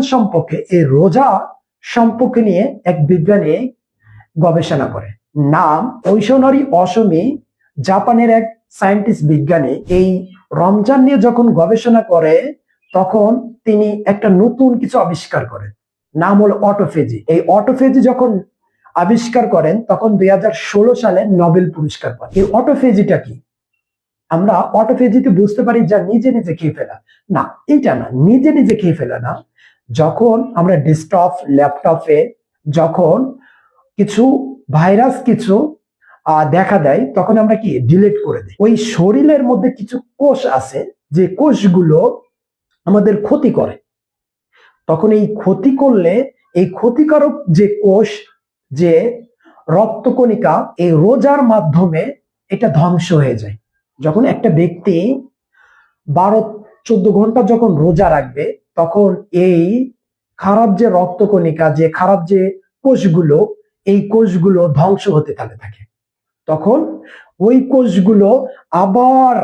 সম্পর্কে, এই রোজা সম্পর্কে নিয়ে এক বিজ্ঞানী গবেষণা করে। নাম ঐশনারী অসমী জাপানের এক সায়েন্টিস্ট বিজ্ঞানী। এই রমজান নিয়ে যখন গবেষণা করে, তখন তিনি একটা নতুন কিছু আবিষ্কার করেন। নাম হলো অটোফেজি। এই অটোফেজি যখন আবিষ্কার করেন, তখন দুই হাজার ষোলো সালে নোবেল পুরস্কার পান। এই অটোফেজিটা কি? আমরা অটোফেজিতে বুঝতে পারি যা নিজে নিজে খেয়ে ফেলা। না, এইটা না। নিজে নিজে খেয়ে ফেলা না। যখন আমরা ডেস্কটপ ল্যাপটপে যখন কিছু ভাইরাস কিছু দেখা দেয়, তখন আমরা কি ডিলিট করে দিই। ওই শরীরের মধ্যে কিছু কোষ আছে, যে কোষগুলো আমাদের ক্ষতি করে। তখন এই ক্ষতি করলে, এই ক্ষতিকারক যে কোষ, যে রক্তকণিকা, এই রোজার মাধ্যমে এটা ধ্বংস হয়ে যায়। যখন একটা ব্যক্তি বারো, চোদ্দ ঘণ্টা যখন রোজা রাখবে তখন এই খারাপ যে রক্তকণিকা, যে খারাপ যে কোষগুলো, এই কোষগুলো ধ্বংস হতে থাকে থাকে। তখন ওই কোষগুলো আবার